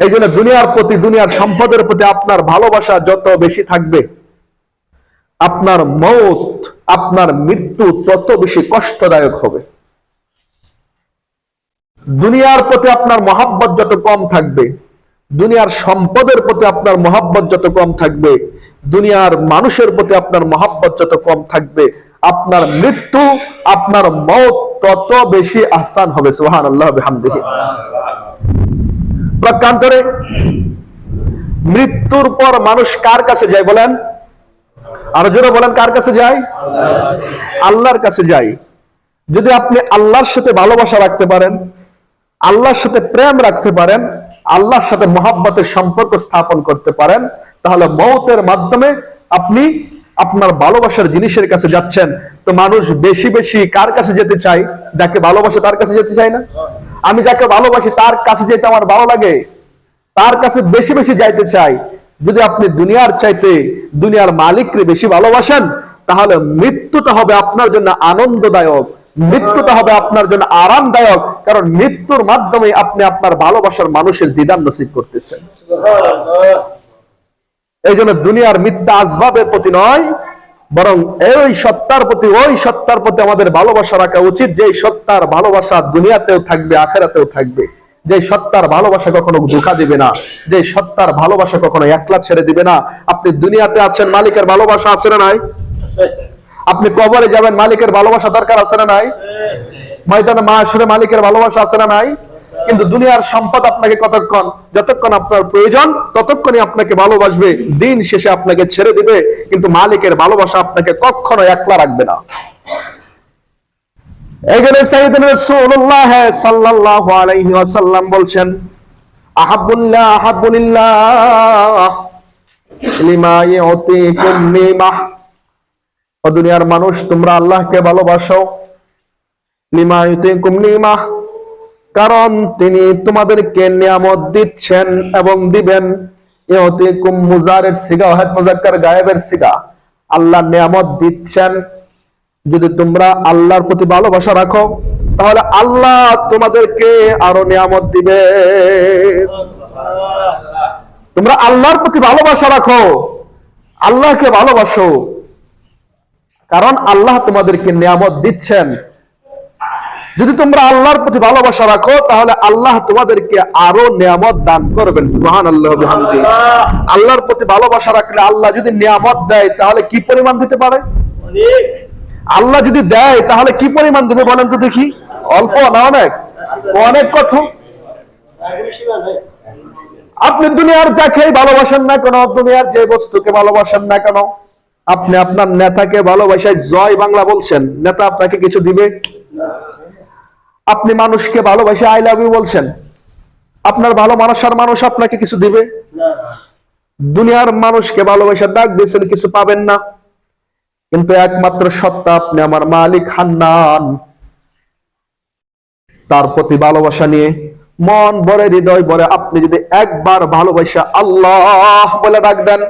এই জন্য দুনিয়ার প্রতি, দুনিয়ার সম্পদের প্রতি আপনার ভালোবাসা যত বেশি থাকবে, আপনার মৌত, আপনার মৃত্যু তত বেশি কষ্টদায়ক হবে। দুনিয়ার প্রতি আপনার মহাব্বত যত কম থাকবে, দুনিয়ার সম্পদের প্রতি আপনার মহাব্বত যত কম থাকবে, দুনিয়ার মানুষের প্রতি আপনার মহাব্বত যত কম থাকবে, আপনার মৃত্যু, আপনার মত তত বেশি আহসান হবে সুহান আল্লাহ প্রকান্তরে মৃত্যুর পর মানুষ কার কাছে যায় বলেন? আরও জোরে বলেন, কার কাছে যায়? আল্লাহর কাছে যায়। যদি আপনি আল্লাহর সাথে ভালোবাসা রাখতে পারেন, আল্লাহর সাথে প্রেম রাখতে পারেন, আল্লাহর সাথে মহাব্বতের সম্পর্ক স্থাপন করতে পারেন, তাহলে মৌতের মাধ্যমে আপনি আপনার ভালোবাসার জিনিসের কাছে যাচ্ছেন। তো মানুষ বেশি বেশি কার কাছে যেতে চায়? যাকে ভালোবাসে তার কাছে যেতে চায় না? আমি যাকে ভালোবাসি তার কাছে যেতে আমার ভালো লাগে। তার কাছে বেশি বেশি যাইতে চাই। যদি আপনি দুনিয়ার চাইতে দুনিয়ার মালিককে বেশি ভালোবাসেন তাহলে মৃত্যুটা হবে আপনার জন্য আনন্দদায়ক। মৃত্যুটা হবে আপনার জন্য আরামদায়ক। কারণ মৃত্যুর মাধ্যমে আপনি আপনার ভালোবাসার মানুষের দিদান নসিব করতেছেন। এই জন্য দুনিয়ার মিথ্যা আসবাবের প্রতি নয় বরং এই সত্তার প্রতি ওই সত্তার প্রতি আমাদের ভালোবাসা রাখা উচিত। যে সত্তার ভালোবাসা দুনিয়াতেও থাকবে আখেরাতেও থাকবে। যে সত্তার ভালোবাসা কখনো ধোকা দিবে না। যে সত্তার ভালোবাসা কখনো একলা ছেড়ে দিবে না। আপনি দুনিয়াতে আছেন মালিকের ভালোবাসা আছে না নাই? আপনি কবরে যাবেন মালিকের ভালোবাসা দরকার আছে না নাই? ময়দানে মা আসলে মালিকের ভালোবাসা আছে না নাই? কিন্তু দুনিয়ার সম্পদ আপনাকে কতক্ষণ, যতক্ষণ আপনার প্রয়োজন, ততক্ষণই আপনাকে ভালোবাসবে। দিন শেষে আপনাকে ছেড়ে দিবে, কিন্তু মালিকের ভালোবাসা আপনাকে কখনো একলা রাখবে না। দুনিয়ার মানুষ, তোমরা আল্লাহকে ভালোবাসো। লিমা ইউতিকুম নিমাহ কারণ তিনি তোমাদেরকে নিয়ামত দিচ্ছেন এবং দিবেন। আল্লাহ নিয়ামত দিচ্ছেন। যদি তোমরা আল্লাহর প্রতি ভালোবাসা রাখো, তাহলে আল্লাহ তোমাদেরকে আরও নিয়ামত দিবে। তোমরা আল্লাহর প্রতি ভালোবাসা রাখো। আল্লাহকে ভালোবাসো। কারণ আল্লাহ তোমাদেরকে নিয়ামত দিচ্ছেন। যদি তোমরা আল্লাহর প্রতি ভালোবাসা রাখো, তাহলে আল্লাহ তোমাদেরকে আরও নিয়ামত দান করবেন। সুবহান আল্লাহ আল্লাহর প্রতি ভালোবাসা রাখলে আল্লাহ যদি নিয়ামত দেয়, তাহলে কি পরিমাণ দিতে পারে? আল্লাহ যদি দেয়, তাহলে কি পরিমাণ দেবে বলেন তো দেখি। অল্প না অনেক? অনেক কথা আপনি দুনিয়ার যাকেই ভালোবাসেন না কেন, দুনিয়ার যে বস্তুকে ভালোবাসেন না কেন, আপনি আপনার নেতাকে ভালোবাসায় জয় বাংলা বলছেন। নেতা আপনাকে কিছু দিবে? আপনি মানুষকে ভালোবাসে আই লাভ ইউ বলছেন। আপনার ভালো মানুষার মানুষ আপনাকে কিছু দিবে? দুনিয়ার মানুষকে ভালোবাসা ডাক দিয়েছেন, কিছু পাবেন না। কিন্তু একমাত্র সত্তা আপনি আমার মালিক, হান্নান। তার প্রতি ভালোবাসা নিয়ে মন ভরে, হৃদয় ভরে আপনি যদি একবার ভালোবাসা আল্লাহ বলে ডাক দেন,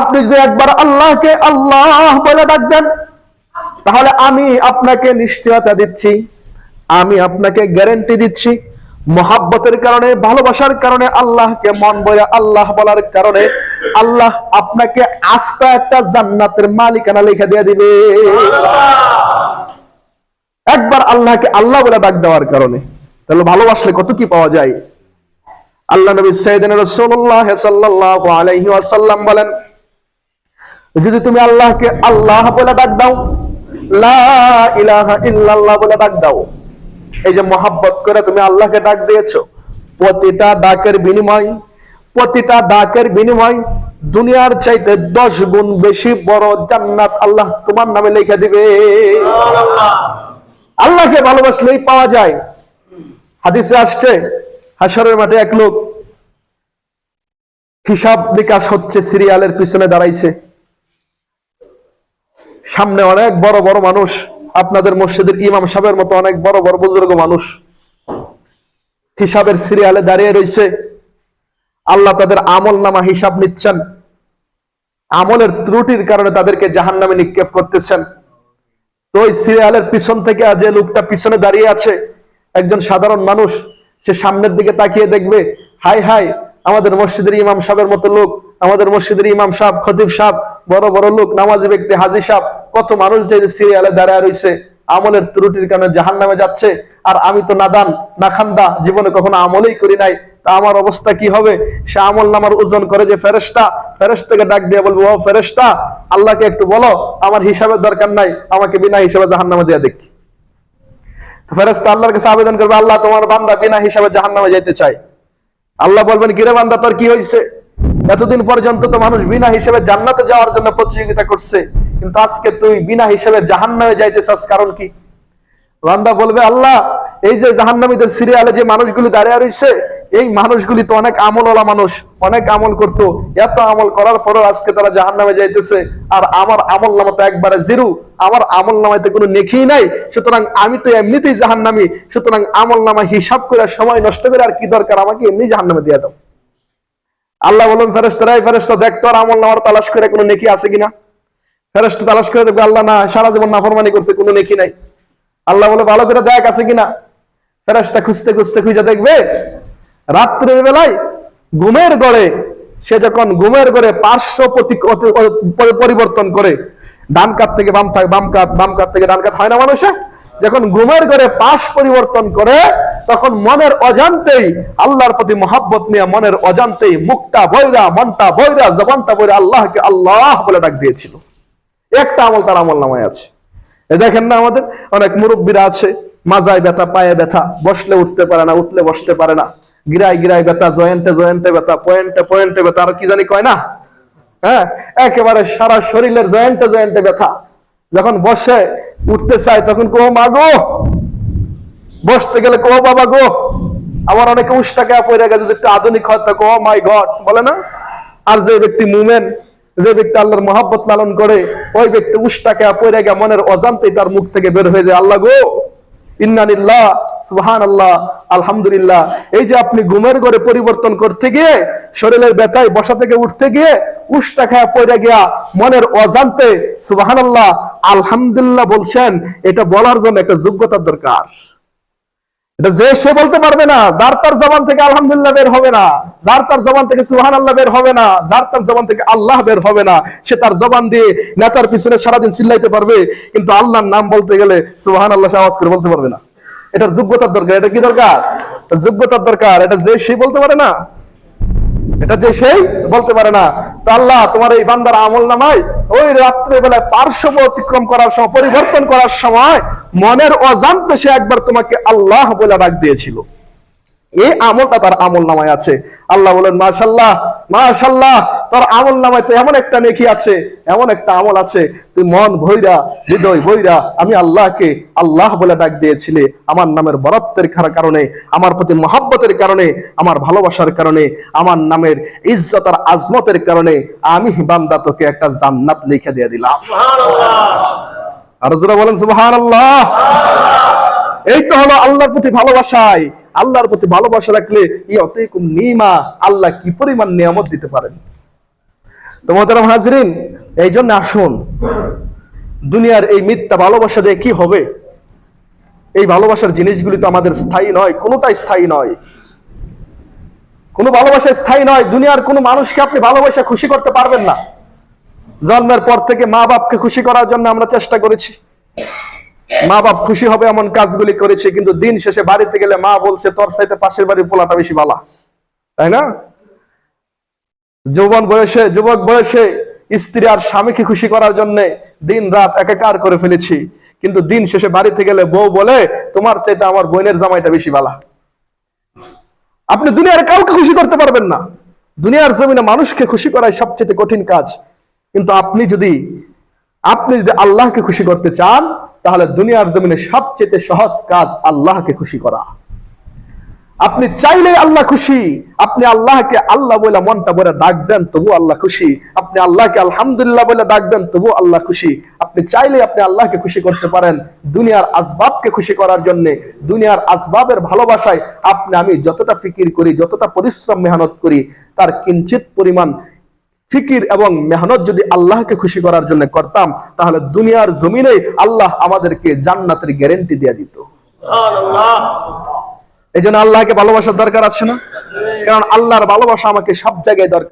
আপনি যদি একবার আল্লাহকে আল্লাহ বলে ডাক দেন, তাহলে আমি আপনাকে নিশ্চয়তা দিচ্ছি। আমি আপনাকে গ্যারেন্টি দিচ্ছি, মহাব্বতের কারণে, ভালোবাসার কারণে আল্লাহকে মন বলে আল্লাহ বলার কারণে আল্লাহ আপনাকে আস্থা একটা জান্নাতের মালিকানা লিখে দিয়ে দিবে। একবার আল্লাহকে আল্লাহ বলে ডাক দেওয়ার কারণে, তাহলে ভালোবাসলে কত কি পাওয়া যায়? আল্লাহ নবী সৈয়দিন রাসূলুল্লাহ আলাইহি ওয়াসাল্লাম বলেন, যদি তুমি আল্লাহকে আল্লাহ বলে ডাক দাও, লা ইলাহা ইল্লাল্লাহ বলে ডাক দাও এই যে মহাব্বত করে তুমি আল্লাহকে ডাক দিয়েছ প্রতিটা ডাকের বিনিময় প্রতিটা ডাকের বিনিময় দুনিয়ার চাইতে দশ গুণ বেশি বড় জান্নাত আল্লাহ তোমার নামে লিখে দিবে। আল্লাহকে ভালোবাসলেই পাওয়া যায়। হাদিসে আসছে হাসরের মাঠে এক লোক হিসাব বিকাশ হচ্ছে সিরিয়ালের পিছনে দাঁড়াইছে। সামনে অনেক বড় বড় মানুষ আপনাদের মসজিদের ইমাম সাহেবের মতো অনেক বড় বড় বুজুর্গ মানুষ। হিসাবের সিরিয়ালে দাঁড়িয়ে রয়েছে। আল্লাহ তাদের আমল নামা হিসাব নিচ্ছেন। আমলের ত্রুটির কারণে তাদেরকে জাহান নামে নিক্ষেপ করতেছেন। তো ওই সিরিয়ালের পিছন থেকে যে লোকটা পিছনে দাঁড়িয়ে আছে। একজন সাধারণ মানুষ, সে সামনের দিকে তাকিয়ে দেখবে হাই হাই আমাদের মসজিদের ইমাম সাহেবের মতো লোক, আমাদের মসজিদের ইমাম সাহেব, খতিব সাহেব, বড় বড় লোক, নামাজি ব্যক্তি, হাজি সাহেব কত মানুষ যে সিরিয়ালে দাঁড়ায় রয়েছে, আমলের ত্রুটির কারণে জাহান নামে যাচ্ছে, আর আমি তো নাদান, নাখান্দা, জীবনে কখনো আমলই করি নাই, তা আমার অবস্থা কি হবে? সে আমল নামার ওজন করে যে ফেরেস্তা ফেরেস্তাকে ডাক দিয়ে বলব, ও ফেরেস্তা আল্লাহকে একটু বলো, আমার হিসাবের দরকার নাই, আমাকে বিনা হিসাবে জাহান নামে দিয়ে দেখি। ফেরেস্তা আল্লাহর কাছে আবেদন করবে, আল্লাহ, তোমার বান্দা বিনা হিসাবে জাহান নামে যেতে চায়। আল্লাহ বলবেন, কিরে বান্দা, তোর কি হয়েছে এতদিন পর্যন্ত তো মানুষ বিনা হিসেবে জান্নাতে যাওয়ার জন্য প্রতিযোগিতা করছে। কিন্তু আজকে তুই বিনা হিসেবে জাহান্নামে যাইতে চাস কারণ কি? বান্দা বলবে, আল্লাহ, এই যে জাহান্নামীদের সিরিয়ালে যে মানুষগুলি দাঁড়িয়ে রয়েছে, এই মানুষগুলি তো অনেক আমলওয়ালা মানুষ, অনেক আমল করত। এত আমল করার পরও আজকে তারা জাহান্নামে যাইতেছে। আর আমার আমল নামা তো একবারে জিরু। আমার আমল নামাতে কোনো নেখি নাই। সুতরাং আমি তো এমনিতেই জাহান্নামি। সুতরাং আমল নামা হিসাব করে সময় নষ্ট করে আর কি দরকার? আমাকে এমনি জাহান্নামে দিয়ে দাও। আল্লাহ বলুন ফেরেস্তারা এই ফেরেস্তা দেখ তোর আমল নামার তালাশ করে কোনো নেকি আছে কিনা? ফেরেস্তা তালাশ করে দেখবে আল্লাহ না, সারা জীবন নাফরমানি করছে, কোনো নেকি নাই। আল্লাহ বলে, ভালো করে দেখ, আছে কিনা? ফেরেস্তা খুঁজতে খুঁজতে খুঁজে দেখবে, রাত্রের বেলায় ঘুমের গড়ে সে যখন ঘুমের গড়ে পার্শ্ব পরিবর্তন করে, ডান কাত থেকে বাম থাক বাম কাত বাম কাত থেকে ডান কাত হয় না মানুষে যখন ঘুমের ঘরে পাশ পরিবর্তন করে, তখন মনের অজান্তেই আল্লাহর প্রতি মহাব্বত নিয়ে মনের অজান্তেই মুখটা বৈরা, মনটা বৈরা, জবানটা বৈরা আল্লাহকে আল্লাহ বলে ডাক দিয়েছিল। একটা আমল তার আমল নামায় আছে। দেখেন না আমাদের অনেক মুরব্বীরা আছে, মাজায় ব্যথা, পায়ে ব্যথা, বসলে উঠতে পারে না, উঠলে বসতে পারে না। গিরায় গিরায় ব্যথা, জয়েন্টে জয়েন্টে ব্যথা, পয়েন্টে পয়েন্টে ব্যথা, আর কি জানি কয় না? হ্যাঁ? একেবারে সারা শরীরের জয়েন্টে জয়েন্টে ব্যথা। যখন বসে, উঠতে চায়, তখন কো মা গো, বসতে গেলে কো বাবা গো আবার অনেকে উষ্টাকে পড়ে গেছে, যদি একটু আধুনিক হয়, তো কো মাই গড বলে না? আর যে ব্যক্তি মুমেন যে ব্যক্তি আল্লাহর মহাব্বত লালন করে, ওই ব্যক্তি উষ্টাকে পড়ে গিয়ে মনের অজান্তেই তার মুখ থেকে বের হয়ে যায়। আল্লাহ গো! ইন্নানিল্লাহ সুবহান আল্লাহ আলহামদুলিল্লাহ। এই যে আপনি ঘুমের ঘরে পরিবর্তন করতে গিয়ে, শরীরের ব্যথায় বসা থেকে উঠতে গিয়ে, উষ্টা খায়া পড়ে গিয়া মনের অজান্তে সুবহান আল্লাহ আলহামদুলিল্লাহ বলছেন, এটা বলার জন্য একটা যোগ্যতার দরকার। এটা যে সে বলতে পারবে না, যার তার জবান থেকে বের হবে না, যার তার জবান থেকে সুহান আল্লাহ বের হবে না, যার তার জবান থেকে আল্লাহ বের হবে না, সে তার জবান দিয়ে নেতার পিছনে সারাদিন চিল্লাইতে পারবে, কিন্তু আল্লাহর নাম বলতে গেলে সুহান আল্লাহ আওয়াজ করে বলতে পারবে না। এটার যোগ্যতার দরকার, এটা কি দরকার? যোগ্যতার দরকার, এটা যে সে বলতে পারে না এটা যে সেই বলতে পারে না। তো আল্লাহ তোমার এই বান্দার আমল নামাই ওই রাত্রে বেলায় পার্শ্ব অতিক্রম করার সময়, পরিবর্তন করার সময় মনের অজান্তে সে একবার তোমাকে আল্লাহ বলে ডাক দিয়েছিল। এই আমলটা তার আমল নামায় আছে। আল্লাহ বলেন মাশাল্লাহ মাশাল্লাহ তোর আমল নামায় তো এমন একটা নেকি আছে এমন একটা আমল আছে। তুই মন ভৈরা হৃদয় ভৈরা আমি আল্লাহকে আল্লাহ বলে ডাক দিয়েছিলে। আমার নামের বরত্বের কারণে আমার প্রতি মহাব্বতের কারণে আমার ভালোবাসার কারণে আমার নামের ইজ্জত আর আজমতের কারণে আমি বান্দা তোকে একটা জান্নাত লিখে দিয়ে দিলাম। আর বলেন সুবহানাল্লাহ। এই তো হলো আল্লাহর প্রতি ভালোবাসায়। আল্লাহর প্রতি ভালোবাসা রাখলে ইয়তিকুম নিমা আল্লাহ কি পরিমাণ নিয়ামত দিতে পারেন? তো মোহতারাম হাজরিন, এই জন্য আসুন, দুনিয়ার এই মিথ্যা ভালোবাসা দিয়ে কি হবে? এই ভালোবাসার জিনিসগুলি তো আমাদের স্থায়ী নয়, কোনোটাই স্থায়ী নয়। কোনো ভালোবাসা স্থায়ী নয়, দুনিয়ার কোনো মানুষকে আপনি ভালোবাসা খুশি করতে পারবেন না। জন্মের পর থেকে মা বাপকে খুশি করার জন্য আমরা চেষ্টা করেছি। মা বাপ খুশি হবে এমন কাজগুলি করেছে, কিন্তু দিন শেষে বাড়িতে গেলে মা বলছে, তোর সাইতে পাশের বাড়ির পোলাটা বেশি বালা তাই না? যৌবন বয়সে, যুবক বয়সে স্ত্রী আর স্বামীকে খুশি করার জন্য দিন রাত একাকার করে ফেলেছি। কিন্তু দিন শেষে বাড়িতে গেলে বউ বলে, তোমার চাইতে আমার বোনের জামাইটা বেশি বালা আপনি দুনিয়ার কাউকে খুশি করতে পারবেন না। দুনিয়ার জমিনে মানুষকে খুশি করাই সবচেয়ে কঠিন কাজ। কিন্তু আপনি যদি আপনি যদি আল্লাহকে খুশি করতে চান তাহলে দুনিয়ার জমিনে সবচেয়ে সহজ কাজ আল্লাহকে খুশি করা। আপনি চাইলে আল্লাহ খুশি, আপনি আল্লাহকে আল্লাহ বলে মনটা বলে ডাক দেন তবু আল্লাহ খুশি। আপনি আল্লাহকে আলহামদুলিল্লাহ বলে ডাক দেন তবু আল্লাহ খুশি। আপনি চাইলে আপনি আল্লাহকে খুশি করতে পারেন। দুনিয়ার আসবাবকে খুশি করার জন্য, দুনিয়ার আসবাবের ভালোবাসায় আপনি, আমি যতটা ফিকির করি, যতটা পরিশ্রম মেহনত করি, তার কিঞ্চিত পরিমাণ ফিকির এবং মেহনত যদি আল্লাহকে খুশি করার জন্য করতাম তাহলে দুনিয়ার জমিনে আল্লাহ আমাদেরকে জান্নাতের গ্যারেন্টি দিয়ে দিত। এই জন্য আল্লাহকে ভালোবাসার দরকার আছে না? কারণ আল্লাহর ভালোবাসা আমাকে সব জায়গায় দরকার।